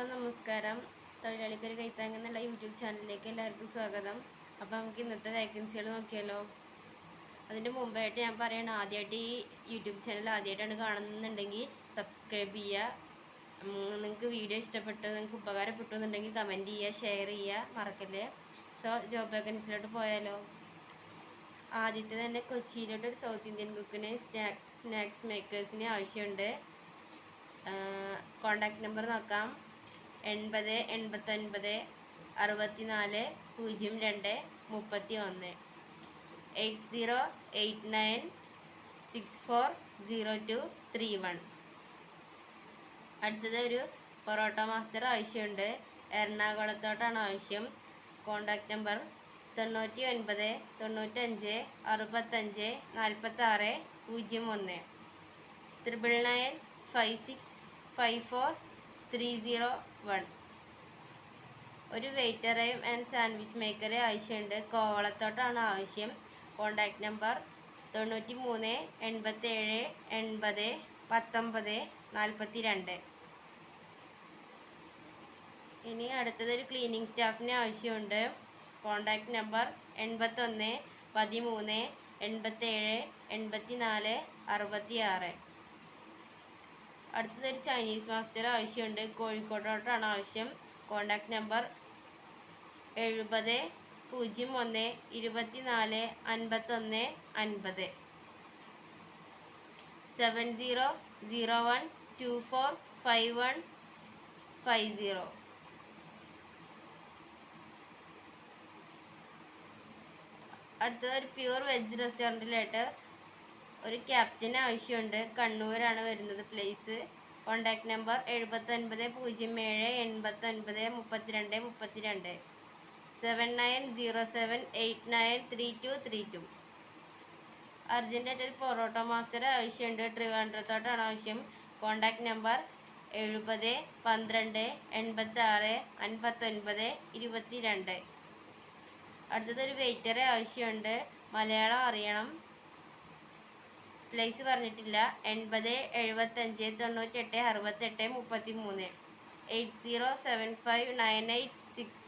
Hello നമസ്കാരം. തൊഴിലാളിക്കൊരു കൈത്താങ് എന്നുള്ള YouTube ചാനലിലേക്ക് എല്ലാവർക്കും സ്വാഗതം. അപ്പോൾ നമുക്ക് ഇന്നത്തെ വേക്കൻസികൾ നോക്കിയാലോ? അതിന്റെ മുമ്പായിട്ട് ഞാൻ പറയണം ആദ്യമായിട്ട് ഈ യൂട്യൂബ് ചാനൽ ആദ്യമായിട്ടാണ് കാണുന്നുണ്ടെങ്കിൽ സബ്സ്ക്രൈബ് ചെയ്യുക. നിങ്ങൾക്ക് വീഡിയോ ഇഷ്ടപ്പെട്ടു നിങ്ങൾക്ക് ഉപകാരപ്പെട്ടു എന്നുണ്ടെങ്കിൽ കമന്റ് ചെയ്യുക ഷെയർ ചെയ്യുക മറക്കല്ലേ? സോ ജോബ് വേക്കൻസിലോട്ട് പോയാലോ? ആദ്യത്തെ തന്നെ കൊച്ചിയിലോട്ട് ഒരു സൗത്ത് ഇന്ത്യൻ കുക്കിനെ സ്നാക്സ് സ്നാക്സ് മേക്കേഴ്സിന് ആവശ്യമുണ്ട്. കോണ്ടാക്ട് നമ്പർ നോക്കാം. എൺപത് എൺപത്തൊൻപത് അറുപത്തിനാല് പൂജ്യം രണ്ട് മുപ്പത്തി ഒന്ന് eight zero eight nine six four zero two three one. അടുത്തത് ഒരു പൊറോട്ട മാസ്റ്റർ ആവശ്യമുണ്ട്. എറണാകുളത്തോട്ടാണ് ആവശ്യം. കോണ്ടാക്ട് നമ്പർ തൊണ്ണൂറ്റി ഒൻപത് തൊണ്ണൂറ്റഞ്ച് അറുപത്തഞ്ച് നാൽപ്പത്താറ് പൂജ്യം ഒന്ന്. Triple nine five six five four three zero one ഒരു വെയിറ്ററേയും ആൻഡ് സാൻഡ്വിച്ച് മേക്കറെ ആവശ്യമുണ്ട്. കോവളത്തോട്ടാണ് ആവശ്യം. കോണ്ടാക്ട് നമ്പർ തൊണ്ണൂറ്റി മൂന്ന് എൺപത്തേഴ് എൺപത് പത്തൊമ്പത് നാൽപ്പത്തി രണ്ട് ഇനി അടുത്തതൊരു ക്ലീനിങ് സ്റ്റാഫിന് ആവശ്യമുണ്ട്. കോണ്ടാക്ട് നമ്പർ എൺപത്തൊന്ന് പതിമൂന്ന് എൺപത്തേഴ് എൺപത്തി നാല് അറുപത്തി ആറ് അടുത്തത് ഒരു ചൈനീസ് മാസ്റ്റർ ആവശ്യമുണ്ട്. കോഴിക്കോട്ടോട്ടാണ് ആവശ്യം. കോണ്ടാക്ട് നമ്പർ എഴുപത് പൂജ്യം ഒന്ന് ഇരുപത്തിനാല് അൻപത്തൊന്ന് അൻപത്. Seven zero zero one two four five one five zero അടുത്തത് ഒരു പ്യൂർ വെജ് റെസ്റ്റോറന്റിലായിട്ട് ഒരു ക്യാപ്റ്റന് ആവശ്യമുണ്ട്. കണ്ണൂരാണ് വരുന്നത് പ്ലേസ് കോണ്ടാക്ട് നമ്പർ എഴുപത്തൊൻപത് പൂജ്യം ഏഴ് എൺപത്തൊൻപത് മുപ്പത്തിരണ്ട് മുപ്പത്തിരണ്ട്. Seven nine zero seven eight nine three two three two അർജന്റായിട്ട് parotta master ആവശ്യമുണ്ട്. ട്രിവാൻഡ്രത്തോട്ടാണ് ആവശ്യം. കോണ്ടാക്ട് നമ്പർ എഴുപത് പന്ത്രണ്ട് എൺപത്തി ആറ് അൻപത്തൊൻപത് ഇരുപത്തി രണ്ട് അടുത്തതൊരു വെയിറ്ററെ ആവശ്യമുണ്ട്. മലയാളം അറിയണം. പ്ലേസ് പറഞ്ഞിട്ടില്ല. എൺപത് എഴുപത്തഞ്ച് തൊണ്ണൂറ്റെട്ട് അറുപത്തെട്ട് മുപ്പത്തി മൂന്ന് eight zero seven five nine eight six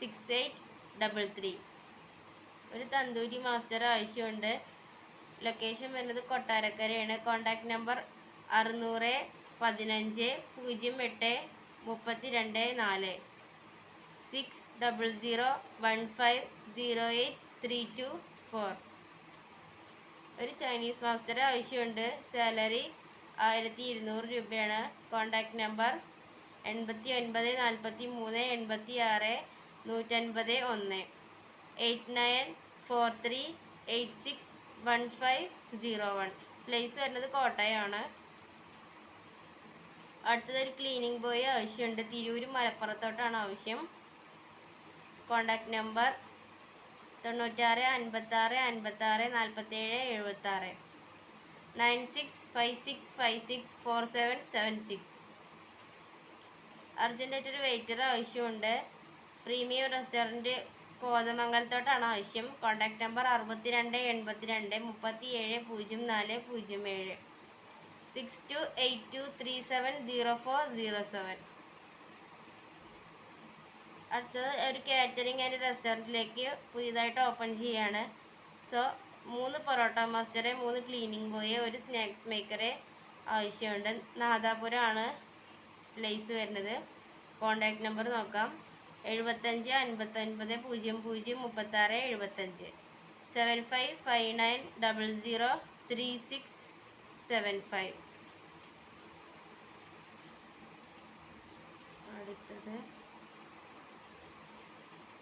six eight double three. ഒരു തന്തൂരി മാസ്റ്റർ ആവശ്യമുണ്ട്. ലൊക്കേഷൻ വരുന്നത് കൊട്ടാരക്കരയാണ്. കോണ്ടാക്ട് നമ്പർ അറുന്നൂറ് പതിനഞ്ച് പൂജ്യം എട്ട് മുപ്പത്തി രണ്ട് നാല്. Six double zero one five zero eight three two four ഒരു ചൈനീസ് മാസ്റ്റർ ആവശ്യമുണ്ട്. സാലറി ആയിരത്തി ഇരുന്നൂറ് രൂപയാണ്. കോണ്ടാക്ട് നമ്പർ എൺപത്തി ഒൻപത് നാൽപ്പത്തി മൂന്ന് എൺപത്തി ആറ് നൂറ്റൻപത് ഒന്ന്. Eight nine four three eight six one five zero one. Place വരുന്നത് കോട്ടയമാണ്. അടുത്തതൊരു ക്ലീനിങ് ബോയ് ആവശ്യമുണ്ട്. തിരൂർ മലപ്പുറത്തോട്ടാണ് ആവശ്യം. കോണ്ടാക്ട് നമ്പർ തൊണ്ണൂറ്റാറ് അൻപത്താറ് അൻപത്താറ് നാൽപ്പത്തേഴ് എഴുപത്താറ്. Nine six five six five six four seven seven six. അർജന്റായിട്ട് ഒരു വെയിറ്റർ ആവശ്യമുണ്ട്. പ്രീമിയം റെസ്റ്റോറന്റ് കോതമംഗലത്തോട്ടാണ് ആവശ്യം. കോൺടാക്റ്റ് നമ്പർ അറുപത്തിരണ്ട് എൺപത്തിരണ്ട് മുപ്പത്തി ഏഴ് പൂജ്യം നാല് പൂജ്യം ഏഴ്. Six two eight two three seven zero four zero seven. അടുത്തത് ഒരു കാറ്ററിംഗ് ആൻഡ് റെസ്റ്റോറന്റിലേക്ക് പുതിയതായിട്ട് ഓപ്പൺ ചെയ്യാണ്. സോ മൂന്ന് പൊറോട്ട മാസ്റ്ററെ മൂന്ന് ക്ലീനിങ് ബോയെ ഒരു സ്നാക്സ് മേക്കറെ ആവശ്യമുണ്ട്. നാദാപുരമാണ് പ്ലേസ് വരുന്നത്. കോണ്ടാക്ട് നമ്പർ നോക്കാം. എഴുപത്തഞ്ച് അൻപത്തൊൻപത് പൂജ്യം പൂജ്യം മുപ്പത്താറ് എഴുപത്തഞ്ച്. Seven five five nine double zero three six seven five അടുത്തത്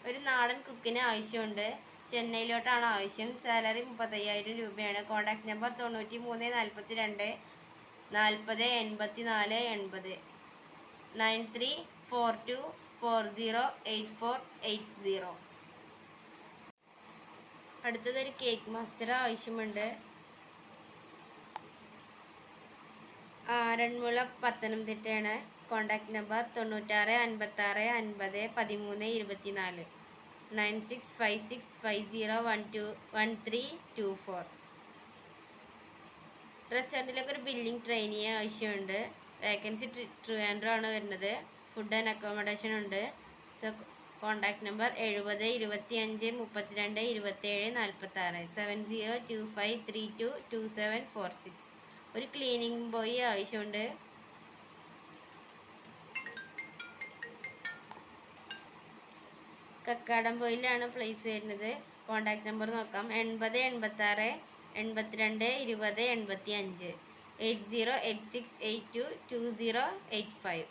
ഒരു നാടൻ കുക്കിന് ആവശ്യമുണ്ട്. ചെന്നൈയിലോട്ടാണ് ആവശ്യം. സാലറി മുപ്പത്തയ്യായിരം രൂപയാണ്. കോൺടാക്ട് നമ്പർ തൊണ്ണൂറ്റി മൂന്ന് നാൽപ്പത്തി രണ്ട് നാൽപ്പത് എൺപത്തി നാല് എൺപത്. Nine three four two four zero eight four eight zero. അടുത്തതൊരു കേക്ക് മാസ്റ്റർ ആവശ്യമുണ്ട്. ആറന്മുള പത്തനംതിട്ടയാണ്. കോണ്ടാക്ട് നമ്പർ തൊണ്ണൂറ്റാറ് അൻപത്താറ് അൻപത് പതിമൂന്ന് ഇരുപത്തിനാല്. Nine six five six five zero one two one three two four റെസ്റ്റോറന്റിലേക്ക് ഒരു ബില്ലിംഗ് ട്രെയിനിയെ ആവശ്യമുണ്ട്. വേക്കൻസി ട്രിവാൻഡ്രം ആണ് വരുന്നത്. ഫുഡ് ആൻഡ് അക്കോമഡേഷൻ ഉണ്ട്. സോ കോൺടാക്ട് നമ്പർ എഴുപത് ഇരുപത്തി അഞ്ച് മുപ്പത്തിരണ്ട് ഇരുപത്തേഴ് നാൽപ്പത്താറ് seven zero two five three two two seven four six ഒരു ക്ലീനിങ് ബോയ് ആവശ്യമുണ്ട്. കക്കാടം പോയിലാണ് പ്ലേസ് വരുന്നത്. കോണ്ടാക്ട് നമ്പർ നോക്കാം. എൺപത് എൺപത്താറ് എൺപത്തിരണ്ട് ഇരുപത് എൺപത്തി അഞ്ച് eight zero eight six eight two two zero eight five.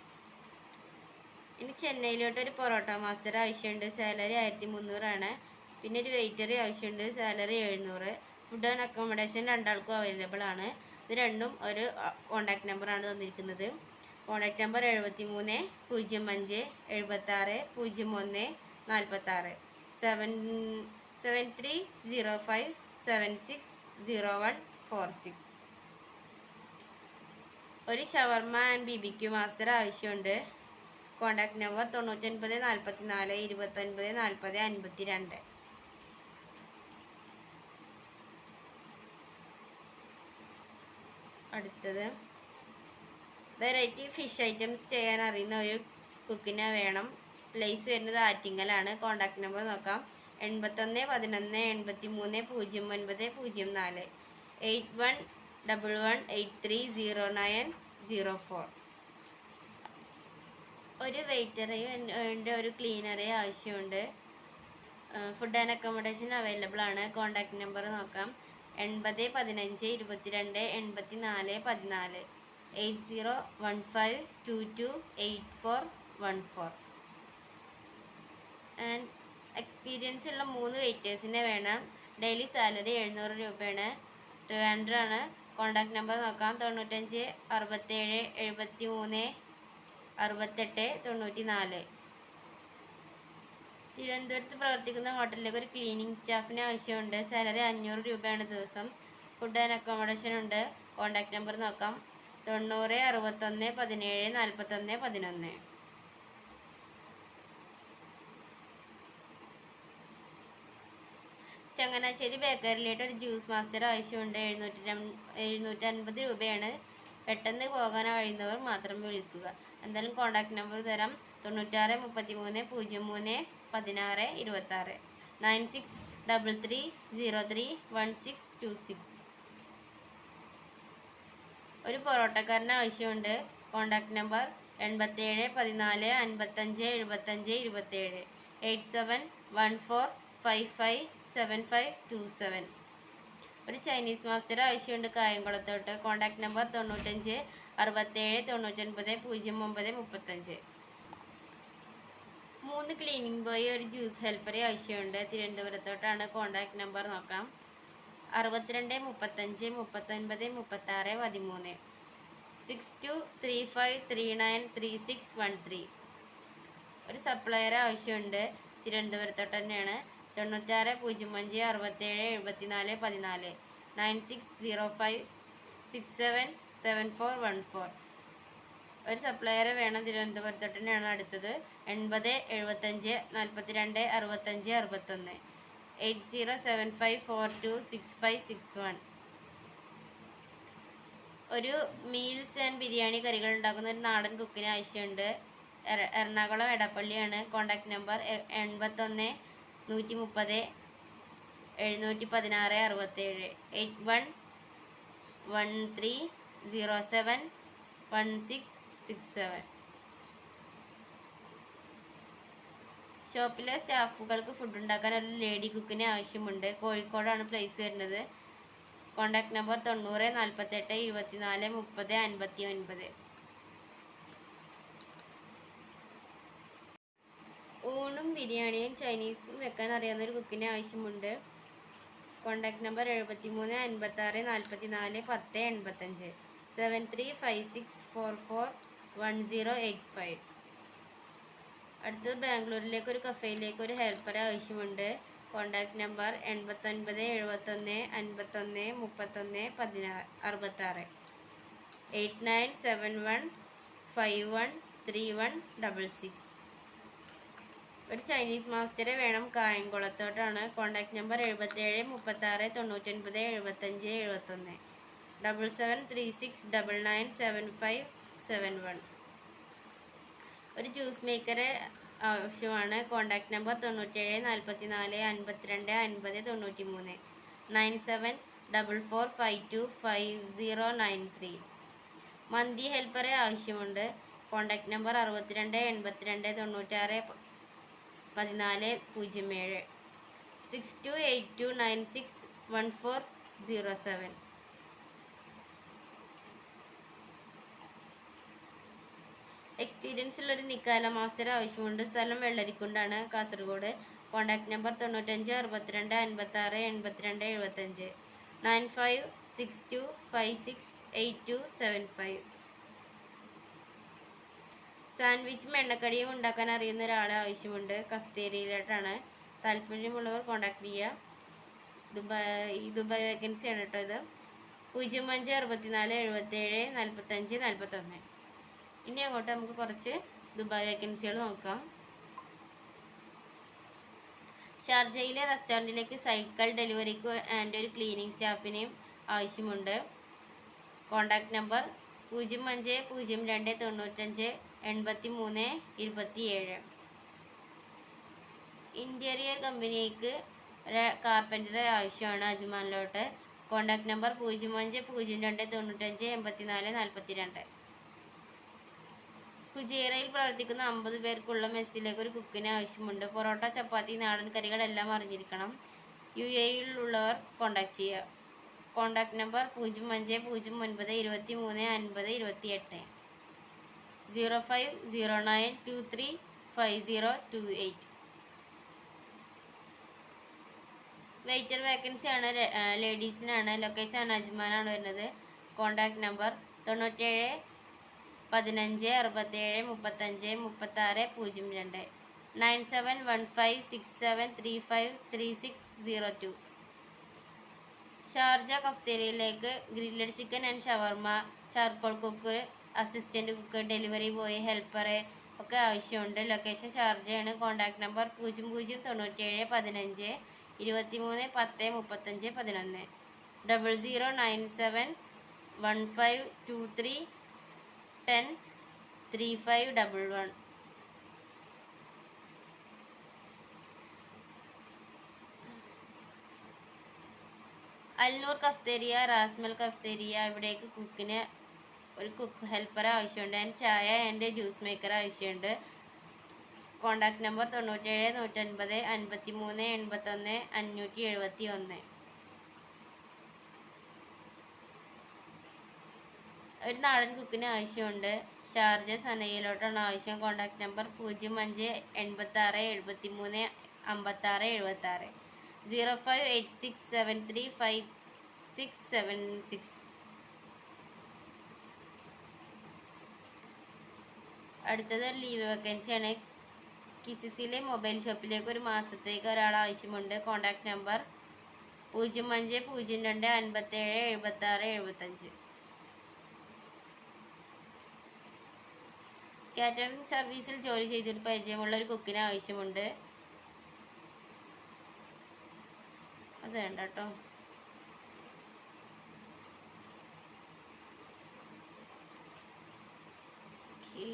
ഇനി ചെന്നൈയിലോട്ട് പൊറോട്ട മാസ്റ്റർ ആവശ്യമുണ്ട്. സാലറി ആയിരത്തി മുന്നൂറാണ് പിന്നെ ഒരു വെയിറ്ററി ആവശ്യമുണ്ട്. സാലറി എഴുന്നൂറ്. ഫുഡ് ആൻഡ് അക്കോമഡേഷൻ രണ്ടാൾക്കും അവൈലബിൾ ആണ്. ഇത് രണ്ടും ഒരു കോൺടാക്ട് നമ്പറാണ് തന്നിരിക്കുന്നത്. കോൺടാക്റ്റ് നമ്പർ എഴുപത്തി മൂന്ന് പൂജ്യം അഞ്ച് എഴുപത്താറ് പൂജ്യം ഒന്ന് നാൽപ്പത്താറ് seven seven three zero five seven six zero one four six ഒരു shawarma and B B Q master ആവശ്യമുണ്ട്. കോൺടാക്ട് നമ്പർ തൊണ്ണൂറ്റൊൻപത് നാൽപ്പത്തി നാല് ഇരുപത്തൊൻപത് നാൽപ്പത് അൻപത്തി രണ്ട് അടുത്തത്. വെറൈറ്റി ഫിഷ് ഐറ്റംസ് ചെയ്യാൻ അറിയുന്ന ഒരു കുക്കിനെ വേണം. പ്ലേസ് വരുന്നത് ആറ്റിങ്ങലാണ്. കോൺടാക്റ്റ് നമ്പർ നോക്കാം. എൺപത്തൊന്ന് പതിനൊന്ന് എൺപത്തി മൂന്ന് പൂജ്യം ഒൻപത് പൂജ്യം നാല്. Eight one double one eight three zero nine zero four. ഒരു വെയിറ്ററെയും ഒരു ക്ലീനറെയും ആവശ്യമുണ്ട്. ഫുഡ് ആൻഡ് അക്കോമഡേഷൻ അവൈലബിൾ ആണ്. കോൺടാക്റ്റ് നമ്പർ നോക്കാം. എൺപത് പതിനഞ്ച് ഇരുപത്തിരണ്ട് എൺപത്തി നാല് പതിനാല്. Eight zero one five two two eight four one four. And experience ഉള്ള മൂന്ന് വെയിറ്റേഴ്സിനെ വേണം. ഡെയിലി സാലറി എഴുന്നൂറ് രൂപയാണ്. ട്രിവാൻഡ്രം ആണ്. കോൺടാക്ട് നമ്പർ നോക്കാം. തൊണ്ണൂറ്റഞ്ച് അറുപത്തേഴ് എഴുപത്തി മൂന്ന് അറുപത്തെട്ട് തൊണ്ണൂറ്റി നാല് തിരുവനന്തപുരത്ത് പ്രവർത്തിക്കുന്ന ഹോട്ടലിലേക്ക് ഒരു ക്ലീനിങ് സ്റ്റാഫിന് ആവശ്യമുണ്ട്. സാലറി അഞ്ഞൂറ് രൂപയാണ് ദിവസം. ഫുഡ് ആൻഡ് അക്കോമഡേഷൻ ഉണ്ട്. കോൺടാക്ട് നമ്പർ നോക്കാം. തൊണ്ണൂറ് അറുപത്തൊന്ന് പതിനേഴ് നാൽപ്പത്തൊന്ന് പതിനൊന്ന്. ചങ്ങനാശ്ശേരി ബേക്കറിയിലേക്ക് ഒരു ജ്യൂസ് മാസ്റ്റർ ആവശ്യമുണ്ട്. എഴുന്നൂറ്റി എഴുന്നൂറ്റി അൻപത് രൂപയാണ്. പെട്ടെന്ന് പോകാൻ കഴിയുന്നവർ മാത്രം വിളിക്കുക. എന്തായാലും കോൺടാക്ട് നമ്പർ തരാം. തൊണ്ണൂറ്റാറ് മുപ്പത്തി മൂന്ന് പൂജ്യം മൂന്ന് പതിനാറ് ഇരുപത്താറ്. Nine six double three zero three one six two six. ഒരു പൊറോട്ടക്കാരന് ആവശ്യമുണ്ട്. കോൺടാക്റ്റ് നമ്പർ എൺപത്തേഴ് പതിനാല് അൻപത്തഞ്ച് എഴുപത്തഞ്ച് ഇരുപത്തേഴ്. Eight seven one four five five seven five two seven. ഒരു ചൈനീസ് മാസ്റ്റർ ആവശ്യമുണ്ട് കായംകുളത്തോട്ട്. കോൺടാക്റ്റ് നമ്പർ തൊണ്ണൂറ്റഞ്ച് അറുപത്തേഴ് തൊണ്ണൂറ്റൊൻപത് പൂജ്യം ഒമ്പത് മുപ്പത്തഞ്ച്. മൂന്ന് ക്ലീനിങ് ബോയ് ഒരു ജ്യൂസ് ഹെൽപ്പറെ ആവശ്യമുണ്ട്. തിരുവനന്തപുരത്തോട്ടാണ് കോൺടാക്റ്റ് നമ്പർ നോക്കാം. അറുപത്തിരണ്ട് മുപ്പത്തഞ്ച് മുപ്പത്തൊൻപത് മുപ്പത്താറ് പതിമൂന്ന്. Six two three five three nine three six one three ഒരു സപ്ലയർ ആവശ്യമുണ്ട്. തിരുവനന്തപുരത്തോട്ട് തന്നെയാണ്. തൊണ്ണൂറ്റാറ് പൂജ്യം അഞ്ച് അറുപത്തേഴ് എഴുപത്തിനാല് പതിനാല്. Nine six zero five six seven seven four one four ഒരു സപ്ലയറെ വേണം തിരുവനന്തപുരത്തോട്ട് തന്നെയാണ് അടുത്തത്. എൺപത് എഴുപത്തഞ്ച് നാൽപ്പത്തിരണ്ട് അറുപത്തഞ്ച് അറുപത്തൊന്ന്. Eight zero seven five four two six five six one. ഒരു മീൽസ് ആൻഡ് ബിരിയാണി കറികൾ ഉണ്ടാക്കുന്ന ഒരു നാടൻ കുക്കിന് ആവശ്യമുണ്ട്. എറ- എറണാകുളം എടപ്പള്ളിയാണ്. കോൺടാക്റ്റ് നമ്പർ എൺപത്തൊന്ന് നൂറ്റി മുപ്പത് എഴുന്നൂറ്റി പതിനാറ് അറുപത്തേഴ്. Eight one one three zero seven one six six seven ഷോപ്പിലെ സ്റ്റാഫുകൾക്ക് ഫുഡ് ഉണ്ടാക്കാൻ ഒരു ലേഡി കുക്കിനെ ആവശ്യമുണ്ട്. കോഴിക്കോടാണ് പ്ലേസ് വരുന്നത്. കോൺടാക്ട് നമ്പർ തൊണ്ണൂറ് നാൽപ്പത്തെട്ട് ഇരുപത്തിനാല് മുപ്പത് അൻപത്തി ഒൻപത് ഊണും ബിരിയാണിയും ചൈനീസും വെക്കാൻ അറിയാവുന്ന ഒരു കുക്കിനെ ആവശ്യമുണ്ട്. കോൺടാക്ട് നമ്പർ എഴുപത്തി മൂന്ന് അൻപത്താറ് നാൽപ്പത്തി നാല് പത്ത് എൺപത്തഞ്ച്. Seven three five six four four one zero eight five അടുത്തത് ബാംഗ്ലൂരിലേക്ക് ഒരു കഫേയിലേക്ക് ഒരു ഹെൽപ്പറെ ആവശ്യമുണ്ട്. കോൺടാക്റ്റ് നമ്പർ എൺപത്തൊൻപത് എഴുപത്തൊന്ന് അൻപത്തൊന്ന് മുപ്പത്തൊന്ന് പതിനാറ് അറുപത്താറ്. Eight nine seven one five one three one double six ഒരു ചൈനീസ് മാസ്റ്ററെ വേണം കായംകുളത്തോട്ടാണ്. കോൺടാക്റ്റ് നമ്പർ എഴുപത്തേഴ് മുപ്പത്താറ് തൊണ്ണൂറ്റൊൻപത് എഴുപത്തഞ്ച് എഴുപത്തൊന്ന്. Double seven three six double nine seven five seven one ഒരു ജ്യൂസ് മേക്കറെ ആവശ്യമാണ്. കോൺടാക്റ്റ് നമ്പർ തൊണ്ണൂറ്റേഴ് നാൽപ്പത്തി നാല് അൻപത്തിരണ്ട് അൻപത് തൊണ്ണൂറ്റി മൂന്ന് nine seven double four five two five zero nine three മന്തി ഹെൽപ്പറെ ആവശ്യമുണ്ട്. കോൺടാക്റ്റ് നമ്പർ അറുപത്തിരണ്ട് എൺപത്തിരണ്ട് തൊണ്ണൂറ്റാറ് പതിനാല് പൂജ്യം ഏഴ്. Six two eight two nine six one four zero seven experience ഉള്ള ഒരു നിക്കാല മാസ്റ്റർ ആവശ്യമുണ്ട്. സ്ഥലം വെള്ളരിക്കുണ്ടാണ് കാസർഗോഡ്. കോൺടാക്ട് നമ്പർ തൊണ്ണൂറ്റഞ്ച് അറുപത്തിരണ്ട് അൻപത്തി ആറ് എൺപത്തിരണ്ട് എഴുപത്തഞ്ച് nine five six two five six eight two seven five സാൻഡ്വിച്ചും എണ്ണക്കടിയും ഉണ്ടാക്കാൻ അറിയുന്ന ഒരാൾ ആവശ്യമുണ്ട്. കഫ്തേരിയിലോട്ടാണ്. താല്പര്യമുള്ളവർ കോൺടാക്ട് ചെയ്യുക ദുബായ് ദുബായ് വേക്കൻസിയാണ് കേട്ടോ ഇത്. പൂജ്യം അഞ്ച് അറുപത്തിനാല് എഴുപത്തേഴ് നാൽപ്പത്തഞ്ച് നാൽപ്പത്തൊന്ന് ഇനി അങ്ങോട്ട് നമുക്ക് കുറച്ച് ദുബായ് വേക്കൻസികൾ നോക്കാം. ഷാർജയിലെ റെസ്റ്റോറന്റിലേക്ക് സൈക്കിൾ ഡെലിവറിക്ക് ആൻഡ് ഒരു ക്ലീനിങ് സ്റ്റാഫിനെയും ആവശ്യമുണ്ട്. കോൺടാക്റ്റ് നമ്പർ പൂജ്യം അഞ്ച് പൂജ്യം രണ്ട് തൊണ്ണൂറ്റഞ്ച് എൺപത്തി മൂന്ന് ഇരുപത്തി ഏഴ് ഇന്റീരിയർ കമ്പനിക്ക് ഒരു കാർപ്പന്ററെ ആവശ്യമാണ് അജ്മാനിലോട്ട്. കോൺടാക്റ്റ് നമ്പർ പൂജ്യം അഞ്ച് പൂജ്യം രണ്ട് തൊണ്ണൂറ്റഞ്ച് എൺപത്തി നാല് നാൽപ്പത്തി രണ്ട് കുജേറയിൽ പ്രവർത്തിക്കുന്ന അമ്പത് പേർക്കുള്ള മെസ്സിലേക്ക് ഒരു കുക്കിനെ ആവശ്യമുണ്ട്. പൊറോട്ട ചപ്പാത്തി നാടൻ കറികളെല്ലാം അറിഞ്ഞിരിക്കണം. യു എയിലുള്ളവർ കോൺടാക്ട് ചെയ്യുക കോൺടാക്ട് നമ്പർ പൂജ്യം അഞ്ച് പൂജ്യം ഒൻപത് ഇരുപത്തി മൂന്ന് അൻപത് ഇരുപത്തി എട്ട് zero five zero nine two three five zero two eight. Waiter vacancy ആണ്. ലേഡീസിനാണ് ലൊക്കേഷൻ അനാജ്മാനാണ് വരുന്നത്. കോൺടാക്ട് നമ്പർ തൊണ്ണൂറ്റേഴ് പതിനഞ്ച് അറുപത്തേഴ് മുപ്പത്തഞ്ച് മുപ്പത്താറ് പൂജ്യം രണ്ട്. Nine seven one five six seven three five three six zero two. Sharjah കഫ്തേരിയിലേക്ക് grilled chicken and shawarma charcoal cook assistant cook delivery boy helper ഒക്കെ ആവശ്യമുണ്ട്. ലൊക്കേഷൻ ഷാർജയാണ്. കോൺടാക്ട് നമ്പർ പൂജ്യം പൂജ്യം തൊണ്ണൂറ്റേഴ് പതിനഞ്ച് ഇരുപത്തി മൂന്ന് പത്ത് മുപ്പത്തഞ്ച് പതിനൊന്ന്. Double zero nine seven one five two three ten three five double one Al Noor cafeteria റാസ്മൽ cafeteria ഇവിടേക്ക് കുക്കിന് ഒരു കുക്ക് ഹെൽപ്പർ ആവശ്യമുണ്ട്. അതിന് ചായ ആൻഡ് ജ്യൂസ് മേക്കർ ആവശ്യമുണ്ട്. കോൺടാക്ട് നമ്പർ തൊണ്ണൂറ്റേഴ് നൂറ്റൻപത് അൻപത്തി മൂന്ന് എൺപത്തൊന്ന് അഞ്ഞൂറ്റി എഴുപത്തി ഒന്ന് ഒരു നാടൻ കുക്കിന് ആവശ്യമുണ്ട്. ഷാർജ സനയിലോട്ടാണ് ആവശ്യം. കോൺടാക്ട് നമ്പർ പൂജ്യം അഞ്ച് എൺപത്തി ആറ് എഴുപത്തി മൂന്ന് അമ്പത്തി ആറ് എഴുപത്തി ആറ് zero five eight six seven three five six seven six അടുത്തത് ലീവ് വേക്കൻസിയാണ് കിസിസിലെ മൊബൈൽ ഷോപ്പിലേക്ക് ഒരു മാസത്തേക്ക് ഒരാൾ ആവശ്യമുണ്ട്. കോൺടാക്ട് നമ്പർ പൂജ്യം അഞ്ച് പൂജ്യം രണ്ട് അൻപത്തേഴ് എഴുപത്തി ആറ് എഴുപത്തഞ്ച്. കാറ്ററിംഗ് സർവീസിൽ ജോലി ചെയ്തിട്ട് പരിചയമുള്ള ഒരു കുക്കിന് ആവശ്യമുണ്ട്. അത് വേണ്ട കേട്ടോ. ഓക്കെ